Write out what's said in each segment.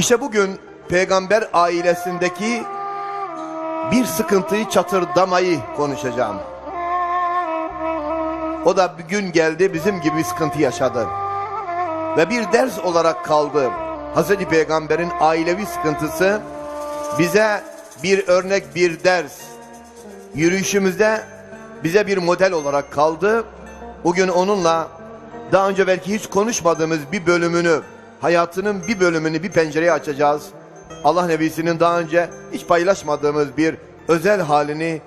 İşte bugün peygamber ailesindeki bir sıkıntıyı çatırdamayı konuşacağım. O da bir gün geldi bizim gibi bir sıkıntı yaşadı. Ve bir ders olarak kaldı. Hazreti Peygamber'in ailevi sıkıntısı bize bir örnek bir ders. Yürüyüşümüzde bize bir model olarak kaldı. Bugün onunla daha önce belki hiç konuşmadığımız bir bölümünü, hayatının bir bölümünü bir pencereye açacağız. Allah Nebisi'nin daha önce hiç paylaşmadığımız bir özel halini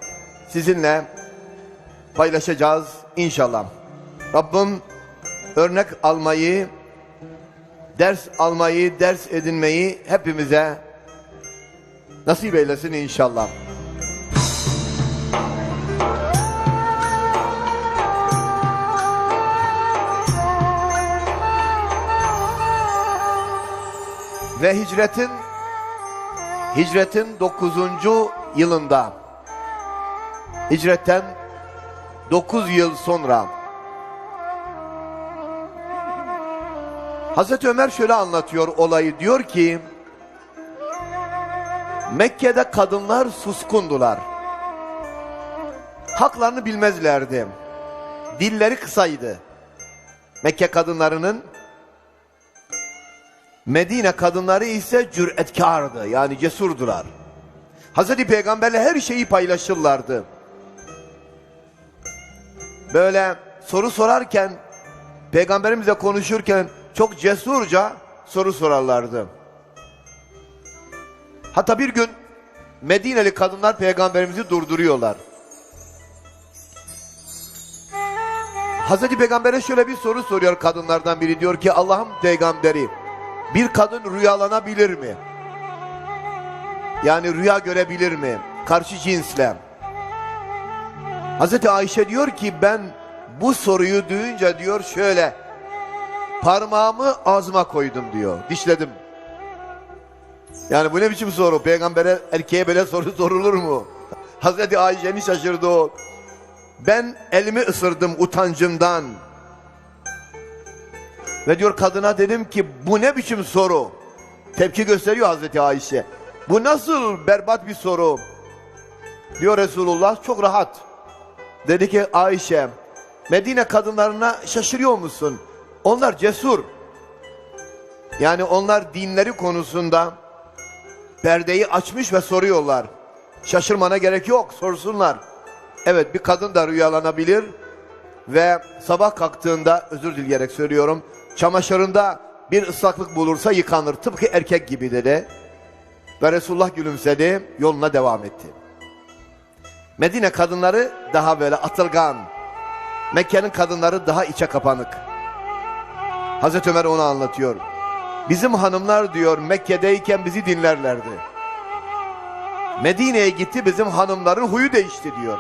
sizinle paylaşacağız inşallah. Rabbim örnek almayı, ders almayı, ders edinmeyi hepimize nasip eylesin inşallah. Ve hicretin hicretin 9. yılında hicretten 9 yıl sonra Hazreti Ömer şöyle anlatıyor olayı diyor ki Mekke'de kadınlar suskundular. Haklarını bilmezlerdi. Dilleri kısaydı. Mekke kadınlarının Medine kadınları ise cüretkardı. Yani cesurdular. Hazreti Peygamberle her şeyi paylaşırlardı. Böyle soru sorarken Peygamberimize konuşurken çok cesurca soru sorarlardı. Hatta bir gün Medineli kadınlar peygamberimizi durduruyorlar. Hazreti Peygamber'e şöyle bir soru soruyor kadınlardan biri. Diyor ki Allah'ın peygamberi bir kadın rüyalanabilir mi? Yani rüya görebilir mi? Karşı cinsle. Hazreti Ayşe diyor ki ben bu soruyu duyunca diyor şöyle parmağımı ağzıma koydum diyor. Dişledim. Yani bu ne biçim soru? Peygambere erkeğe böyle soru sorulur mu? Hazreti Ayşe'nin şaşırdı o. Ben elimi ısırdım utancımdan. Ve diyor kadına dedim ki bu ne biçim soru? Tepki gösteriyor Hazreti Ayşe. Bu nasıl berbat bir soru? Diyor Resulullah çok rahat. Dedi ki Ayşe Medine kadınlarına şaşırıyor musun? Onlar cesur. Yani onlar dinleri konusunda perdeyi açmış ve soruyorlar. Şaşırmana gerek yok sorsunlar. Evet bir kadın da rüyalanabilir ve sabah kalktığında özür dileyerek söylüyorum çamaşırında bir ıslaklık bulursa yıkanır tıpkı erkek gibi dedi. Ve Resulullah gülümsedi yoluna devam etti. Medine kadınları daha böyle atılgan. Mekke'nin kadınları daha içe kapanık. Hazreti Ömer onu anlatıyor. Bizim hanımlar diyor Mekke'deyken bizi dinlerlerdi. Medine'ye gitti bizim hanımların huyu değişti diyor.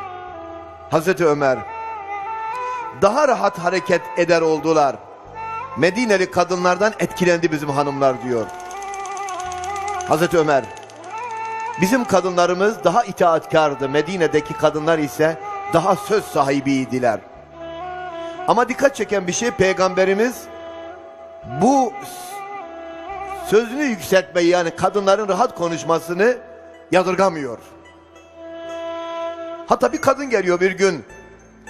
Hazreti Ömer. Daha rahat hareket eder oldular. Medineli kadınlardan etkilendi bizim hanımlar diyor. Hazreti Ömer. Bizim kadınlarımız daha itaatkardı. Medine'deki kadınlar ise daha söz sahibiydiler. Ama dikkat çeken bir şey peygamberimiz bu sözünü yükseltmeyi yani kadınların rahat konuşmasını yadırgamıyor. Hatta bir kadın geliyor bir gün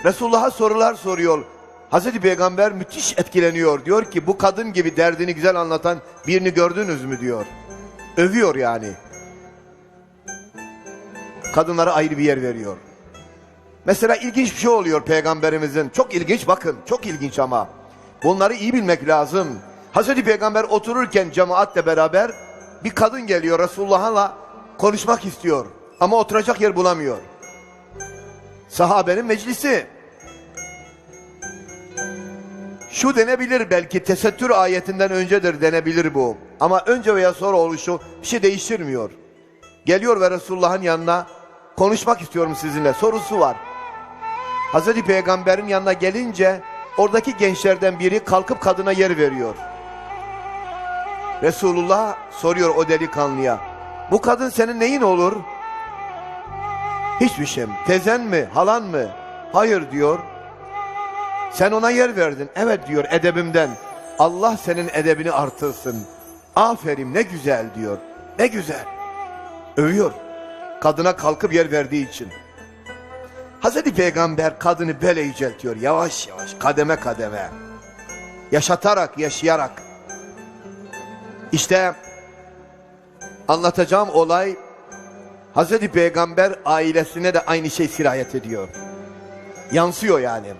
Resulullah'a sorular soruyor. Hazreti Peygamber müthiş etkileniyor. Diyor ki bu kadın gibi derdini güzel anlatan birini gördünüz mü diyor. Övüyor yani. Kadınlara ayrı bir yer veriyor. Mesela ilginç bir şey oluyor peygamberimizin. Çok ilginç bakın çok ilginç ama. Bunları iyi bilmek lazım. Hazreti Peygamber otururken cemaatle beraber bir kadın geliyor Resulullah'la konuşmak istiyor. Ama oturacak yer bulamıyor. Sahabenin meclisi. Şu denebilir belki tesettür ayetinden öncedir denebilir bu. Ama önce veya sonra oluşu bir şey değiştirmiyor. Geliyor ve Resulullah'ın yanına konuşmak istiyorum sizinle sorusu var. Hazreti Peygamber'in yanına gelince oradaki gençlerden biri kalkıp kadına yer veriyor. Resulullah soruyor o delikanlıya. Bu kadın senin neyin olur? Hiçbir şey mi? Tezen mi? Halan mı? Hayır diyor. Sen ona yer verdin. Evet diyor edebimden. Allah senin edebini artırsın. Aferin ne güzel diyor. Ne güzel. Övüyor. Kadına kalkıp yer verdiği için. Hazreti Peygamber kadını böyle yüceltiyor. Yavaş yavaş kademe kademe. Yaşatarak yaşayarak. İşte anlatacağım olay Hazreti Peygamber ailesine de aynı şey sirayet ediyor. Yansıyor yani.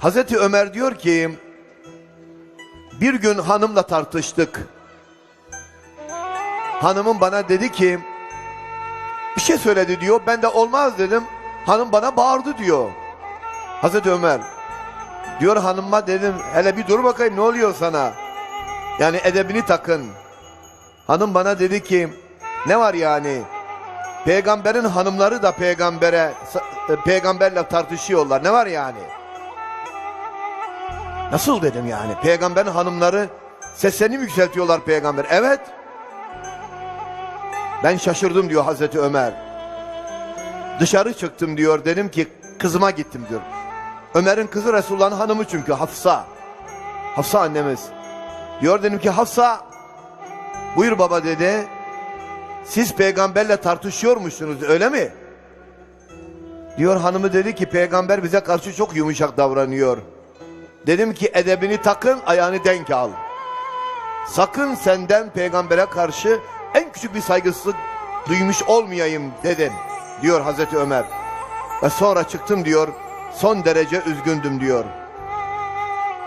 Hazreti Ömer diyor ki bir gün hanımla tartıştık. Hanımım bana dedi ki bir şey söyledi diyor. Ben de olmaz dedim. Hanım bana bağırdı diyor. Hazreti Ömer diyor hanıma dedim hele bir dur bakayım ne oluyor sana? Yani edebini takın. Hanım bana dedi ki ne var yani? Peygamberin hanımları da peygambere e, peygamberle tartışıyorlar. Ne var yani? Nasıl dedim yani? Peygamberin hanımları seslerini yükseltiyorlar peygamber. Evet. Ben şaşırdım diyor Hazreti Ömer. Dışarı çıktım diyor. Dedim ki kızıma gittim diyor. Ömer'in kızı Resulullah'ın hanımı çünkü Hafsa. Hafsa annemiz. Diyor dedim ki Hafsa buyur baba dedi. Siz peygamberle tartışıyormuşsunuz öyle mi? Diyor hanımı dedi ki peygamber bize karşı çok yumuşak davranıyor. Dedim ki edebini takın ayağını denk al. Sakın senden peygambere karşı en küçük bir saygısızlık duymuş olmayayım dedim. Diyor Hazreti Ömer. Ve sonra çıktım diyor. Son derece üzgündüm diyor.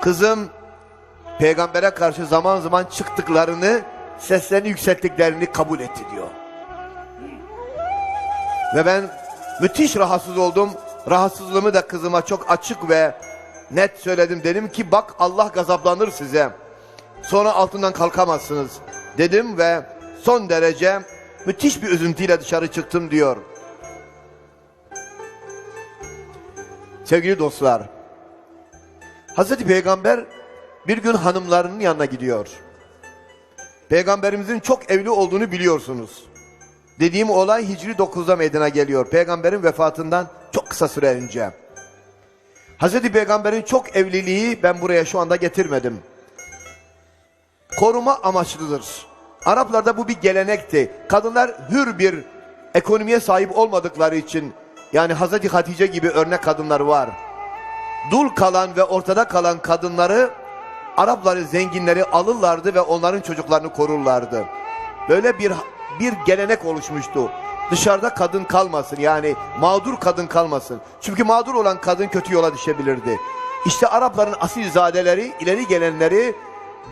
Kızım peygambere karşı zaman zaman çıktıklarını seslerini yükselttiklerini kabul etti diyor. Ve ben müthiş rahatsız oldum. Rahatsızlığımı da kızıma çok açık ve net söyledim. Dedim ki bak Allah gazaplanır size. Sonra altından kalkamazsınız. Dedim ve son derece müthiş bir üzüntüyle dışarı çıktım diyor. Sevgili dostlar. Hazreti Peygamber bir gün hanımlarının yanına gidiyor. Peygamberimizin çok evli olduğunu biliyorsunuz. Dediğim olay Hicri 9'da meydana geliyor. Peygamberin vefatından çok kısa süre önce. Hazreti Peygamber'in çok evliliği ben buraya şu anda getirmedim. Koruma amaçlıdır. Araplarda bu bir gelenekti. Kadınlar hür bir ekonomiye sahip olmadıkları için yani Hazreti Hatice gibi örnek kadınlar var. Dul kalan ve ortada kalan kadınları Arapları zenginleri alırlardı ve onların çocuklarını korurlardı. Böyle bir bir gelenek oluşmuştu. Dışarıda kadın kalmasın yani mağdur kadın kalmasın. Çünkü mağdur olan kadın kötü yola düşebilirdi. İşte Arapların asilzadeleri, ileri gelenleri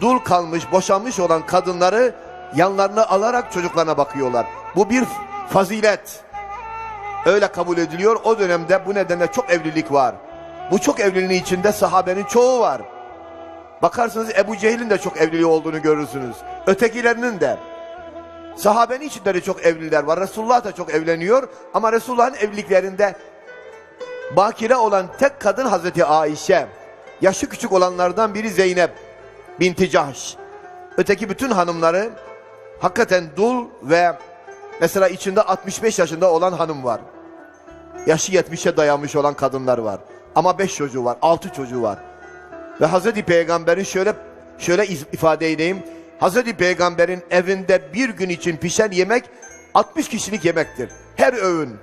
dul kalmış, boşanmış olan kadınları yanlarına alarak çocuklarına bakıyorlar. Bu bir fazilet. Öyle kabul ediliyor. O dönemde bu nedenle çok evlilik var. Bu çok evliliğin içinde sahabenin çoğu var. Bakarsınız Ebu Cehil'in de çok evliliği olduğunu görürsünüz. Ötekilerinin de. Sahabenin içinde de çok evliler var. Resulullah da çok evleniyor. Ama Resulullah'ın evliliklerinde bakire olan tek kadın Hazreti Ayşe. Yaşı küçük olanlardan biri Zeynep binti Cahş. Öteki bütün hanımları hakikaten dul ve mesela içinde 65 yaşında olan hanım var. Yaşı 70'e dayanmış olan kadınlar var. Ama 5 çocuğu var, 6 çocuğu var. Ve Hazreti Peygamber'in şöyle şöyle ifade edeyim. Hazreti Peygamber'in evinde bir gün için pişen yemek 60 kişilik yemektir. Her öğün.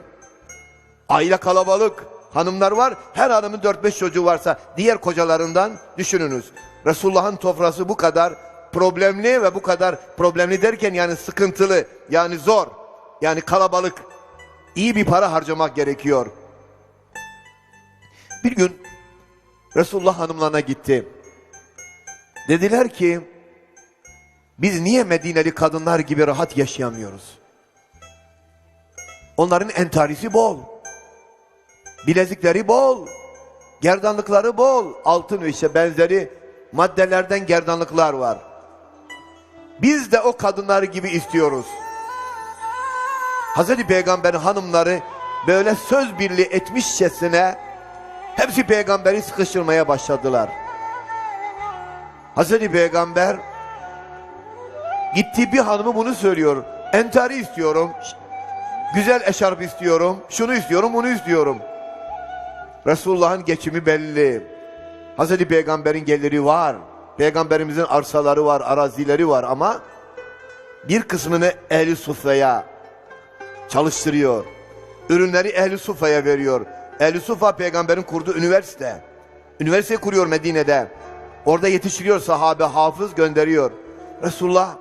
Aile kalabalık. Hanımlar var. Her hanımın 4-5 çocuğu varsa diğer kocalarından düşününüz. Resulullah'ın tofrası bu kadar problemli ve bu kadar problemli derken yani sıkıntılı, yani zor, yani kalabalık. İyi bir para harcamak gerekiyor. Bir gün Resulullah hanımlarına gitti. Dediler ki biz niye Medineli kadınlar gibi rahat yaşayamıyoruz? Onların entarisi bol. Bilezikleri bol. Gerdanlıkları bol. Altın ve işte benzeri maddelerden gerdanlıklar var. Biz de o kadınlar gibi istiyoruz. Hazreti Peygamber'in hanımları böyle söz birliği etmişçesine hepsi peygamberi sıkıştırmaya başladılar. Hazreti Peygamber Gittiği bir hanımı bunu söylüyor. Entari istiyorum. Güzel eşarp istiyorum. Şunu istiyorum, bunu istiyorum. Resulullah'ın geçimi belli. Hazreti Peygamber'in geliri var. Peygamberimizin arsaları var, arazileri var ama bir kısmını ehli sufraya çalıştırıyor. Ürünleri ehli sufaya veriyor. Ehli sufa peygamberin kurduğu üniversite. Üniversite kuruyor Medine'de. Orada yetiştiriyor sahabe, hafız gönderiyor. Resulullah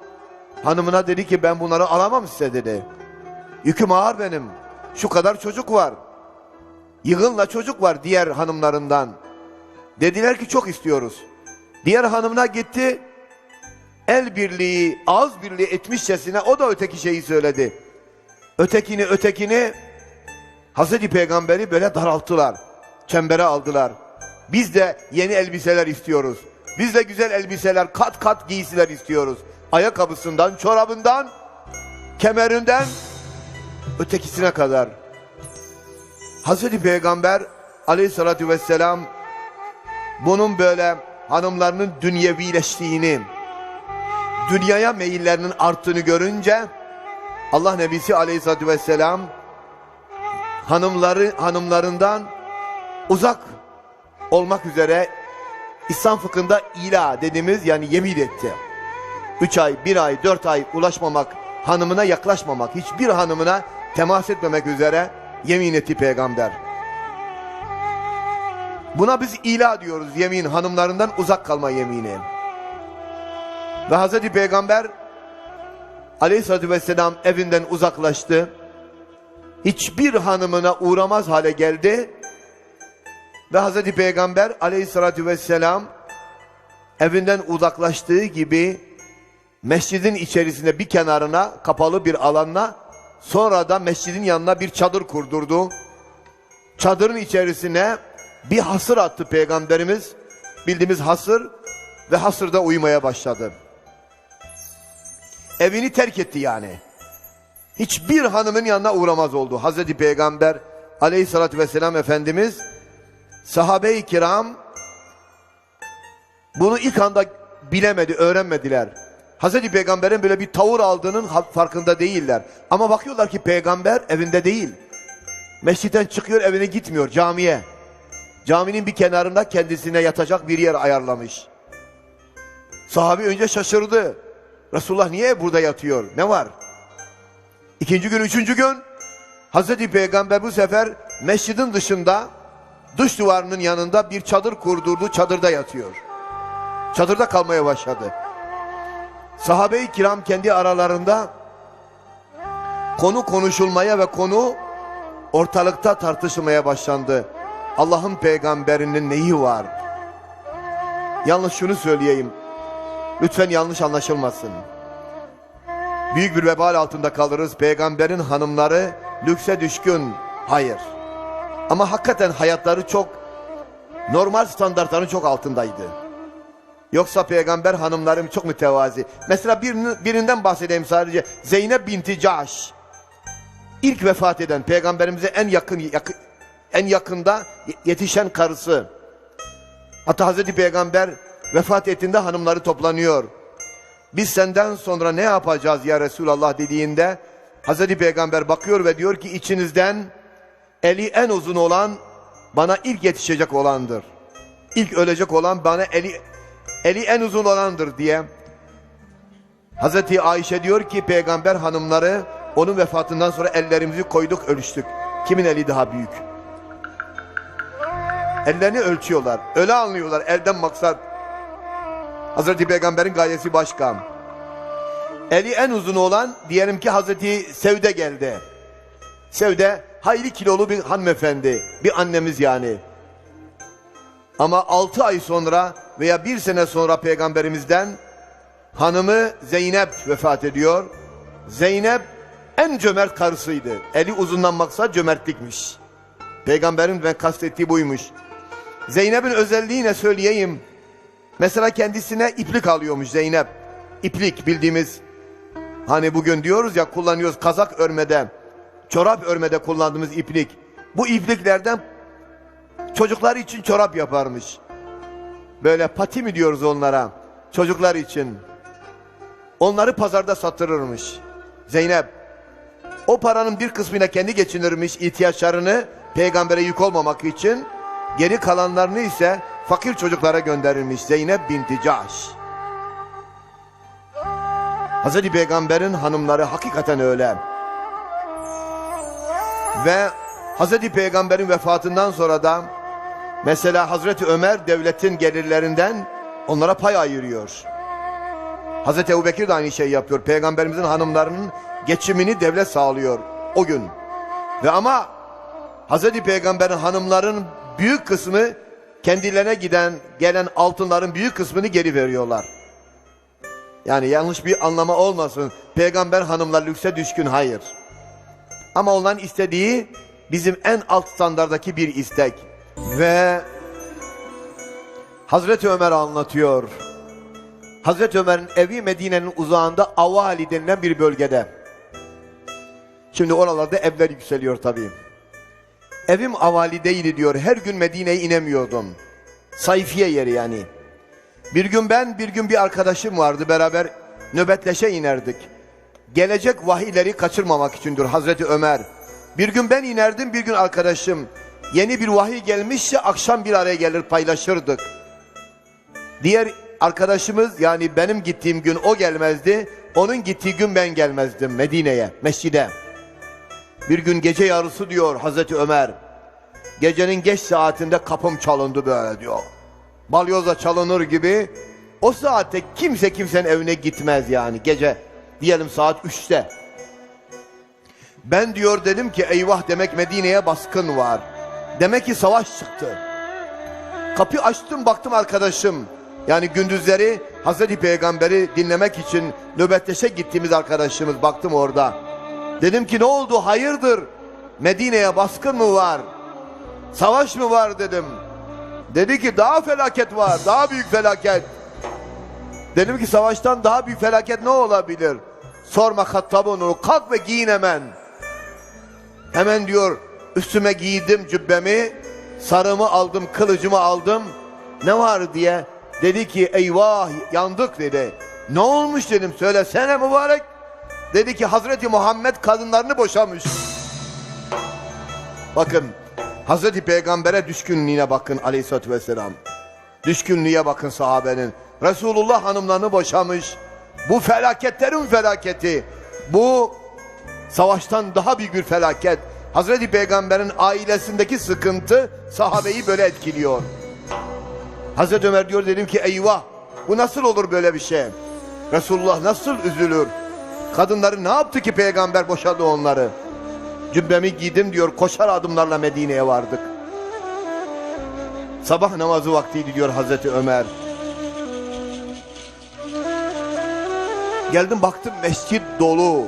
hanımına dedi ki ben bunları alamam size dedi. Yüküm ağır benim. Şu kadar çocuk var. Yığınla çocuk var diğer hanımlarından. Dediler ki çok istiyoruz. Diğer hanımına gitti. El birliği, ağız birliği etmişçesine o da öteki şeyi söyledi. Ötekini ötekini Hazreti Peygamberi böyle daralttılar. Çembere aldılar. Biz de yeni elbiseler istiyoruz. Biz de güzel elbiseler, kat kat giysiler istiyoruz. Ayakkabısından, çorabından, kemerinden ötekisine kadar. Hazreti Peygamber aleyhissalatü vesselam bunun böyle hanımlarının dünyevileştiğini, dünyaya meyillerinin arttığını görünce Allah Nebisi aleyhissalatü vesselam hanımları hanımlarından uzak olmak üzere İslam fıkhında ila dediğimiz yani yemin etti. Üç ay, bir ay, dört ay ulaşmamak, hanımına yaklaşmamak, hiçbir hanımına temas etmemek üzere yemin etti peygamber. Buna biz ila diyoruz yemin, hanımlarından uzak kalma yemini. Ve Hazreti Peygamber aleyhissalatü vesselam evinden uzaklaştı. Hiçbir hanımına uğramaz hale geldi. Ve Hazreti Peygamber aleyhissalatü vesselam evinden uzaklaştığı gibi mescidin içerisinde bir kenarına kapalı bir alanla sonra da mescidin yanına bir çadır kurdurdu. Çadırın içerisine bir hasır attı peygamberimiz. Bildiğimiz hasır ve hasırda uyumaya başladı. Evini terk etti yani. Hiçbir hanımın yanına uğramaz oldu. Hazreti Peygamber aleyhissalatü vesselam Efendimiz sahabe-i kiram bunu ilk anda bilemedi, öğrenmediler. Hazreti Peygamber'in böyle bir tavır aldığının farkında değiller. Ama bakıyorlar ki peygamber evinde değil. Mescitten çıkıyor evine gitmiyor camiye. Caminin bir kenarında kendisine yatacak bir yer ayarlamış. Sahabe önce şaşırdı. Resulullah niye burada yatıyor? Ne var? İkinci gün, üçüncü gün Hazreti Peygamber bu sefer mescidin dışında dış duvarının yanında bir çadır kurdurdu. Çadırda yatıyor. Çadırda kalmaya başladı. Sahabe-i kiram kendi aralarında konu konuşulmaya ve konu ortalıkta tartışılmaya başlandı. Allah'ın peygamberinin neyi var? Yalnız şunu söyleyeyim. Lütfen yanlış anlaşılmasın. Büyük bir vebal altında kalırız. Peygamberin hanımları lükse düşkün. Hayır. Ama hakikaten hayatları çok normal standartların çok altındaydı. Yoksa peygamber hanımlarım çok mütevazi. Mesela birini- birinden bahsedeyim sadece. Zeynep binti Caş. İlk vefat eden peygamberimize en yakın, yakın en yakında yetişen karısı. Hatta Hazreti Peygamber vefat ettiğinde hanımları toplanıyor. Biz senden sonra ne yapacağız ya Resulallah dediğinde Hazreti Peygamber bakıyor ve diyor ki içinizden eli en uzun olan bana ilk yetişecek olandır. İlk ölecek olan bana eli eli en uzun olandır diye. Hazreti Ayşe diyor ki peygamber hanımları onun vefatından sonra ellerimizi koyduk ölçtük. Kimin eli daha büyük? Ellerini ölçüyorlar. Öyle anlıyorlar elden maksat. Hazreti Peygamber'in gayesi başka. Eli en uzun olan diyelim ki Hazreti Sevde geldi. Sevde hayli kilolu bir hanımefendi. Bir annemiz yani. Ama altı ay sonra veya bir sene sonra peygamberimizden hanımı Zeynep vefat ediyor. Zeynep en cömert karısıydı. Eli uzundan maksat cömertlikmiş. Peygamberin ve kastettiği buymuş. Zeynep'in özelliği ne söyleyeyim. Mesela kendisine iplik alıyormuş Zeynep. İplik bildiğimiz hani bugün diyoruz ya kullanıyoruz kazak örmede, çorap örmede kullandığımız iplik. Bu ipliklerden çocuklar için çorap yaparmış. Böyle pati mi diyoruz onlara? Çocuklar için. Onları pazarda sattırırmış. Zeynep o paranın bir kısmıyla kendi geçinirmiş ihtiyaçlarını peygambere yük olmamak için. Geri kalanlarını ise fakir çocuklara gönderilmiş Zeynep binti Cahş. Hazreti Peygamber'in hanımları hakikaten öyle. Ve Hazreti Peygamber'in vefatından sonra da mesela Hazreti Ömer devletin gelirlerinden onlara pay ayırıyor. Hazreti Ebubekir de aynı şey yapıyor. Peygamberimizin hanımlarının geçimini devlet sağlıyor o gün. Ve ama Hazreti Peygamber'in hanımların büyük kısmı kendilerine giden gelen altınların büyük kısmını geri veriyorlar. Yani yanlış bir anlama olmasın. Peygamber hanımlar lükse düşkün hayır. Ama onların istediği bizim en alt standardaki bir istek. Ve Hazreti Ömer anlatıyor. Hazreti Ömer'in evi Medine'nin uzağında Avali denilen bir bölgede. Şimdi oralarda evler yükseliyor tabii. Evim Avali'deydi diyor. Her gün Medine'ye inemiyordum. Sayfiye yeri yani. Bir gün ben, bir gün bir arkadaşım vardı. Beraber nöbetleşe inerdik. Gelecek vahiyleri kaçırmamak içindir Hazreti Ömer. Bir gün ben inerdim, bir gün arkadaşım. Yeni bir vahiy gelmişse akşam bir araya gelir paylaşırdık. Diğer arkadaşımız yani benim gittiğim gün o gelmezdi. Onun gittiği gün ben gelmezdim Medine'ye, mescide. Bir gün gece yarısı diyor Hazreti Ömer. Gecenin geç saatinde kapım çalındı böyle diyor. Balyoza çalınır gibi. O saatte kimse kimsenin evine gitmez yani gece. Diyelim saat 3'te. Ben diyor dedim ki eyvah demek Medine'ye baskın var. Demek ki savaş çıktı. Kapıyı açtım baktım arkadaşım. Yani gündüzleri Hazreti Peygamber'i dinlemek için nöbetleşe gittiğimiz arkadaşımız baktım orada. Dedim ki ne oldu hayırdır? Medine'ye baskın mı var? Savaş mı var dedim. Dedi ki daha felaket var, daha büyük felaket. Dedim ki savaştan daha büyük felaket ne olabilir? Sorma Hattab'ın onu, kalk ve giyin hemen. Hemen diyor üstüme giydim cübbemi, sarımı aldım, kılıcımı aldım. Ne var diye. Dedi ki eyvah yandık dedi. Ne olmuş dedim söylesene mübarek. Dedi ki Hazreti Muhammed kadınlarını boşamış. Bakın Hazreti Peygamber'e düşkünlüğüne bakın aleyhissalatü vesselam. Düşkünlüğe bakın sahabenin. Resulullah hanımlarını boşamış. Bu felaketlerin felaketi. Bu savaştan daha büyük bir felaket. Hazreti Peygamber'in ailesindeki sıkıntı sahabeyi böyle etkiliyor. Hazreti Ömer diyor dedim ki eyvah bu nasıl olur böyle bir şey? Resulullah nasıl üzülür? Kadınları ne yaptı ki peygamber boşadı onları? Cübbemi giydim diyor koşar adımlarla Medine'ye vardık. Sabah namazı vaktiydi diyor Hazreti Ömer. Geldim baktım mescit dolu.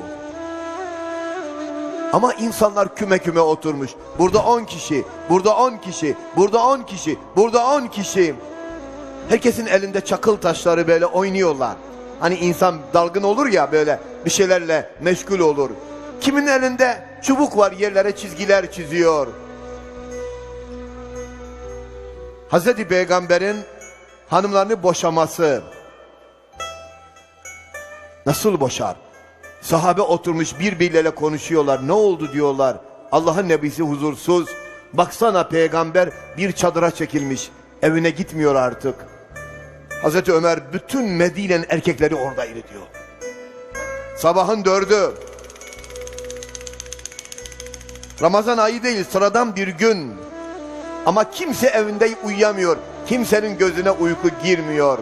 Ama insanlar küme küme oturmuş. Burada 10 kişi, burada 10 kişi, burada 10 kişi, burada 10 kişi. Herkesin elinde çakıl taşları böyle oynuyorlar. Hani insan dalgın olur ya böyle bir şeylerle meşgul olur. Kimin elinde çubuk var yerlere çizgiler çiziyor. Hazreti Peygamber'in hanımlarını boşaması. Nasıl boşar? Sahabe oturmuş birbirleriyle konuşuyorlar. Ne oldu diyorlar. Allah'ın nebisi huzursuz. Baksana peygamber bir çadıra çekilmiş. Evine gitmiyor artık. Hazreti Ömer bütün Medine'nin erkekleri oradaydı diyor. Sabahın dördü. Ramazan ayı değil sıradan bir gün. Ama kimse evinde uyuyamıyor. Kimsenin gözüne uyku girmiyor.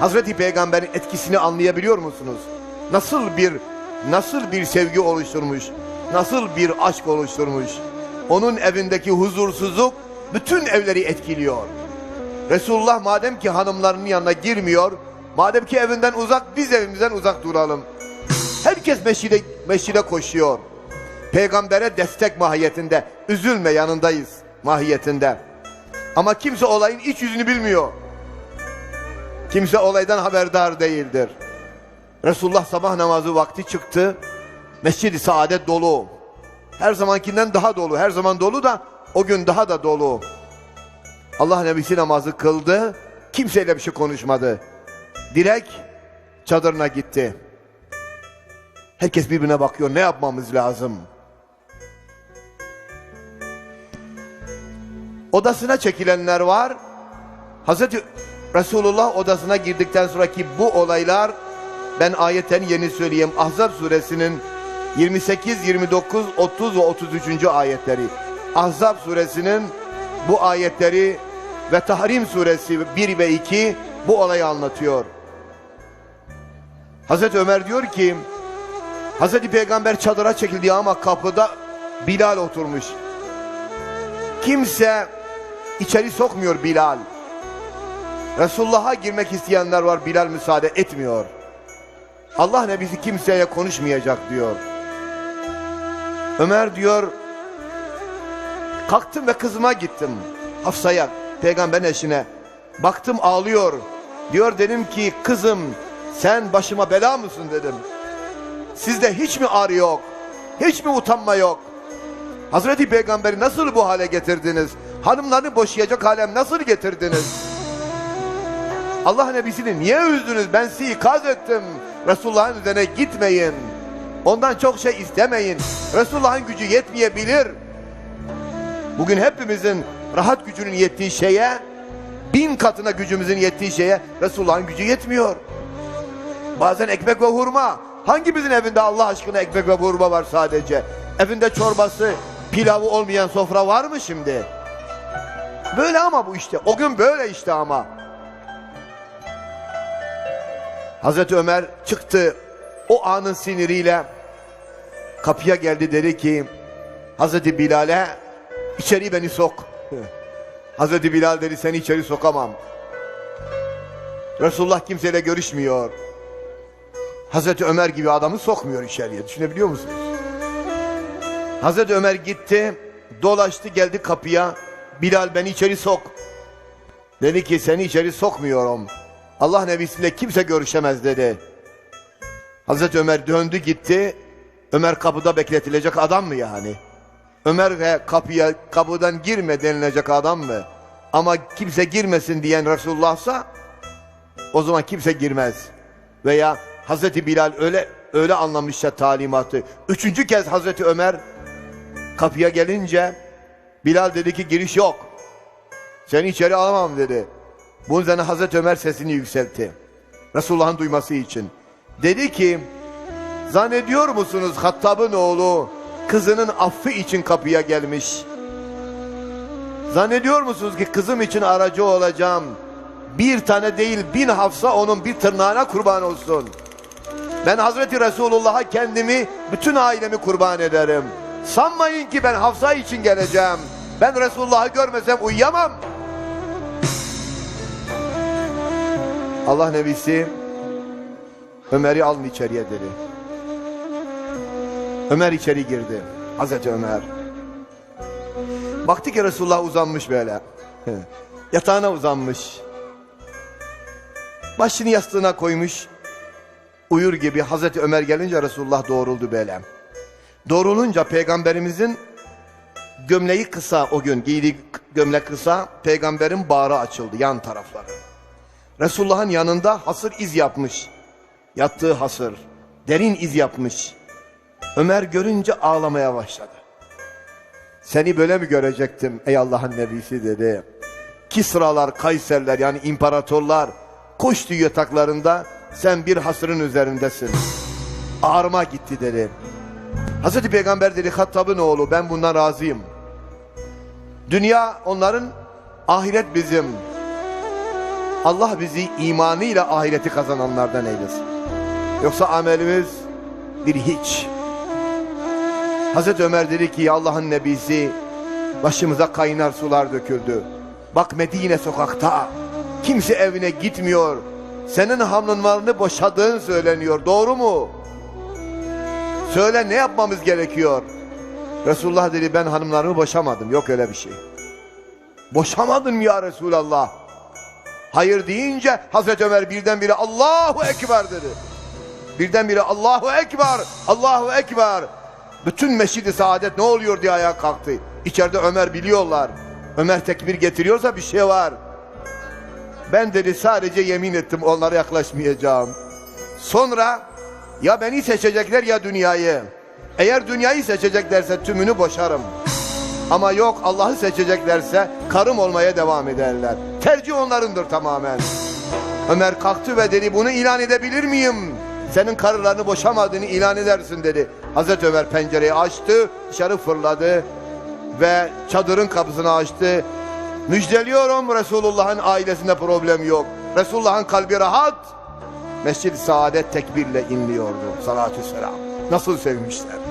Hazreti Peygamber'in etkisini anlayabiliyor musunuz? Nasıl bir nasıl bir sevgi oluşturmuş? Nasıl bir aşk oluşturmuş? Onun evindeki huzursuzluk bütün evleri etkiliyor. Resulullah madem ki hanımlarının yanına girmiyor, madem ki evinden uzak biz evimizden uzak duralım. Herkes meşride, meşride koşuyor. Peygambere destek mahiyetinde, üzülme yanındayız mahiyetinde. Ama kimse olayın iç yüzünü bilmiyor. Kimse olaydan haberdar değildir. Resulullah sabah namazı vakti çıktı. Mescid-i Saadet dolu. Her zamankinden daha dolu. Her zaman dolu da o gün daha da dolu. Allah Nebisi namazı kıldı. Kimseyle bir şey konuşmadı. Direkt çadırına gitti. Herkes birbirine bakıyor. Ne yapmamız lazım? Odasına çekilenler var. Hazreti Resulullah odasına girdikten sonraki bu olaylar ben ayetten yeni söyleyeyim. Ahzab suresinin 28, 29, 30 ve 33. ayetleri. Ahzab suresinin bu ayetleri ve Tahrim suresi 1 ve 2 bu olayı anlatıyor. Hazreti Ömer diyor ki Hazreti Peygamber çadıra çekildi ama kapıda Bilal oturmuş. Kimse içeri sokmuyor Bilal. Resulullah'a girmek isteyenler var Bilal müsaade etmiyor. Allah Nebisi kimseye konuşmayacak diyor. Ömer diyor kalktım ve kızıma gittim. Hafsa'ya peygamberin eşine baktım ağlıyor. Diyor dedim ki kızım sen başıma bela mısın? dedim. Sizde hiç mi ağrı yok? Hiç mi utanma yok? Hazreti Peygamberi nasıl bu hale getirdiniz? Hanımlarını boşayacak hale nasıl getirdiniz? Allah Nebisini niye üzdünüz? Ben sizi ikaz ettim Resulullah'ın üzerine gitmeyin ondan çok şey istemeyin Resulullah'ın gücü yetmeyebilir Bugün hepimizin rahat gücünün yettiği şeye, bin katına gücümüzün yettiği şeye Resulullah'ın gücü yetmiyor. Bazen ekmek ve hurma. Hangimizin evinde Allah aşkına ekmek ve hurma var sadece? Evinde çorbası, pilavı olmayan sofra var mı şimdi? Böyle ama bu işte. O gün böyle işte ama. Hazreti Ömer çıktı. O anın siniriyle kapıya geldi dedi ki Hazreti Bilal'e İçeri beni sok. Hazreti Bilal dedi seni içeri sokamam. Resulullah kimseyle görüşmüyor. Hazreti Ömer gibi adamı sokmuyor içeriye. Düşünebiliyor musunuz? Hazreti Ömer gitti, dolaştı geldi kapıya. Bilal beni içeri sok. Dedi ki seni içeri sokmuyorum. Allah nebisiyle kimse görüşemez dedi. Hazreti Ömer döndü gitti. Ömer kapıda bekletilecek adam mı yani? Ömer ve kapıya kapıdan girme denilecek adam mı? Ama kimse girmesin diyen Resulullah'sa o zaman kimse girmez. Veya Hazreti Bilal öyle öyle anlamışsa talimatı. Üçüncü kez Hazreti Ömer kapıya gelince Bilal dedi ki giriş yok. Seni içeri alamam dedi. Bunun üzerine Hazreti Ömer sesini yükseltti. Resulullah'ın duyması için. Dedi ki zannediyor musunuz Hattab'ın oğlu kızının affı için kapıya gelmiş. Zannediyor musunuz ki kızım için aracı olacağım? Bir tane değil bin hafsa onun bir tırnağına kurban olsun. Ben Hazreti Resulullah'a kendimi, bütün ailemi kurban ederim. Sanmayın ki ben Hafsa için geleceğim. Ben Resulullah'ı görmesem uyuyamam. Allah Nebisi Ömer'i alın içeriye dedi. Ömer içeri girdi. Hazreti Ömer. Baktı ki Resulullah uzanmış böyle. Yatağına uzanmış. Başını yastığına koymuş. Uyur gibi Hazreti Ömer gelince Resulullah doğruldu böyle. Doğrulunca peygamberimizin gömleği kısa o gün giydiği gömlek kısa peygamberin bağrı açıldı yan tarafları. Resulullah'ın yanında hasır iz yapmış. Yattığı hasır. Derin iz yapmış. Ömer görünce ağlamaya başladı. Seni böyle mi görecektim ey Allah'ın nebisi dedi. Kisralar, Kayserler yani imparatorlar koştu yataklarında sen bir hasırın üzerindesin. Ağrıma gitti dedi. Hazreti Peygamber dedi Hattab'ın oğlu ben bundan razıyım. Dünya onların ahiret bizim. Allah bizi imanıyla ahireti kazananlardan eylesin. Yoksa amelimiz bir hiç. Hazreti Ömer dedi ki Allah'ın nebisi başımıza kaynar sular döküldü. Bak Medine sokakta kimse evine gitmiyor. Senin hanımlarını boşadığın söyleniyor. Doğru mu? Söyle ne yapmamız gerekiyor? Resulullah dedi ben hanımlarımı boşamadım. Yok öyle bir şey. Boşamadım ya Resulallah. Hayır deyince Hazreti Ömer birdenbire Allahu Ekber dedi. Birdenbire Allahu Ekber, Allahu Ekber. Bütün Mescid-i Saadet ne oluyor diye ayağa kalktı. İçeride Ömer biliyorlar. Ömer tekbir getiriyorsa bir şey var. Ben dedi sadece yemin ettim onlara yaklaşmayacağım. Sonra ya beni seçecekler ya dünyayı. Eğer dünyayı seçeceklerse tümünü boşarım. Ama yok Allah'ı seçeceklerse karım olmaya devam ederler. Tercih onlarındır tamamen. Ömer kalktı ve dedi bunu ilan edebilir miyim? Senin karılarını boşamadığını ilan edersin dedi. Hazreti Ömer pencereyi açtı, dışarı fırladı ve çadırın kapısını açtı. Müjdeliyorum Resulullah'ın ailesinde problem yok. Resulullah'ın kalbi rahat. Mescid-i Saadet tekbirle inliyordu. Salatü selam. Nasıl sevmişler.